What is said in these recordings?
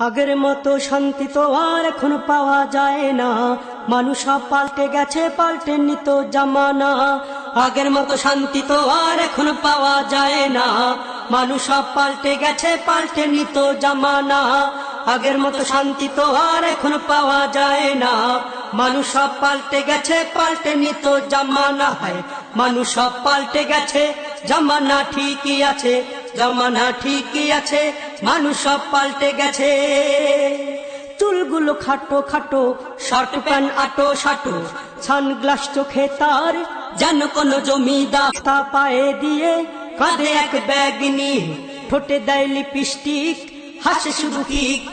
আগের মতো শান্তি তো আর এখন পাওয়া যায় না। মানুষ পাল্টে গেছে, পাল্টে নিত জামানা। আগের মতো শান্তি তো আর এখন পাওয়া যায় না। মানুষ পাল্টে গেছে, পাল্টে নিত জামানা। আগের মতো শান্তি তো আর এখন পাওয়া যায় না। মানুষ পাল্টে গেছে, পাল্টে নিত জামানা। হয়, মানুষ পাল্টে গেছে, জামানা ঠিকই আছে, জামানা ঠিকই আছে। মানুষ সব পাল্টে গেছে। চুলগুলো খাটো খাটো, শার্ট প্যান্ট আটো সাটো, সানগ্লাস চোখে তার যেন কোন জমিদার তা পায়ে দিয়ে কাঁধে এক ব্যাগ নিয়ে ঠোঁটে দেয় লিপস্টিক, হাসে শুধু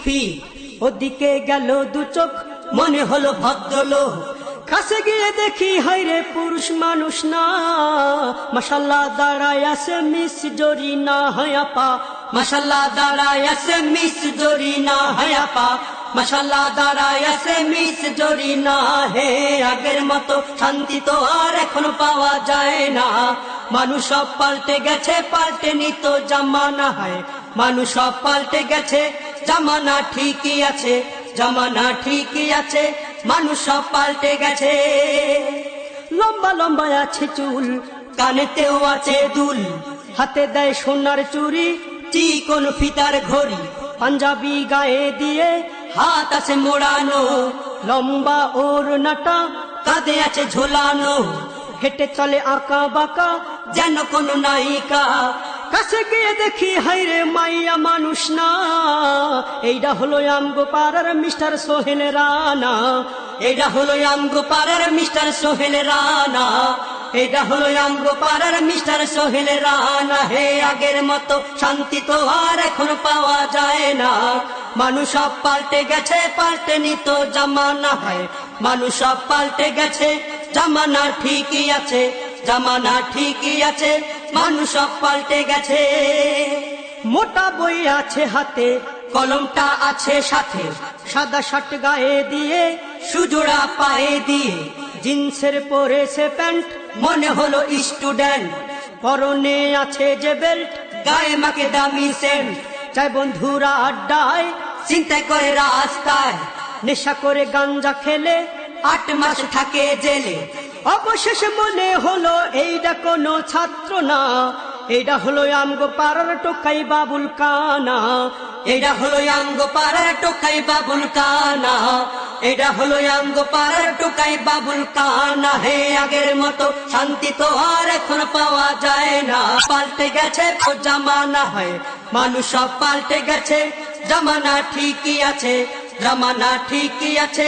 ফিক ওদিকে গেল দু চোখ, মনে হলো ভদ্রলোক। কাছে গিয়ে দেখি হাইরে পুরুষ মানুষ না। মাসাল্লাহ দাঁড়ায় আছে মিস জরি না হায়াপা। মাসাল্লাহ দাঁড়ায় আছে মিস জরি না হায়াপা মাসাল্লাহ দাঁড়ায় আছে মিস জরি না হে। আগের মতো শান্তি তো আর এখন পাওয়া যায় না। মানুষ সব পাল্টে গেছে, পাল্টে নিত জামানা হয়। মানুষ সব পাল্টে গেছে, জামানা ঠিকই আছে, জামানা ঠিকই আছে। মানুষ সব পাল্টে গেছে। লম্বা লম্বা আছে চুল, কানেতেও আছে দুল। হাতে দেয় সোনার চুরি চিকন ফিতার ঘড়ি? পাঞ্জাবি গায়ে দিয়ে হাত আছে মোড়ানো। লম্বা ওর নাটা কাঁধে আছে ঝোলানো। হেঁটে চলে আঁকা বাঁকা যেন কোন নায়িকা। কাছে গিয়ে দেখি হাইরে মাইয়া মানুষ না। এইটা হলো আমগো পাড়ার মিস্টার সোহেল রানা। এইটা হলো আমগো পাড়ার মিস্টার সোহেল রানা। এটা হলো আমগো পাড়ার মিস্টার সোহেল রানা। হে আগের মতো শান্তি তো আর এখন পাওয়া যায় না। মানুষ সব পাল্টে গেছে, পাল্টে নিত জামানা। হয়, মানুষ সব পাল্টে গেছে, জামানা ঠিকই আছে, জামানা ঠিকই আছে, মানুষ সব পাল্টে গেছে। মোটা বই আছে হাতে, কলমটা আছে সাথে, সাদা শার্ট গায়ে দিয়ে সুজোড়া পায়ে দিয়ে জিন্সের পরেছে প্যান্ট। মনে হলো স্টুডেন্ট, পরনে আছে যে বেল্ট, গায়ে মাকে দামি সেন্ট। চাই বন্ধুরা আড্ডায় চিন্তায় করে রাস্তায়। নেশা করে গাঞ্জা খেলে, আট মাস থাকে জেলে। অবশেষে মনে হলো এইটা কোনো ছাত্র না। এইটা হলো আমগো পাড়ার টোকাই বাবুল কানা। এটা হলো আমগো পাড়ার টোকাই বাবুল কানা। এটা হলো আমগো পাড়ার টোকাই বাবুল কানা। হে আগের মতো শান্তি তো আর এখন পাওয়া যায় না। পাল্টে গেছে তো জামানা হয়, মানুষ সব পাল্টে গেছে। জামানা ঠিকই আছে, জামানা ঠিকই আছে।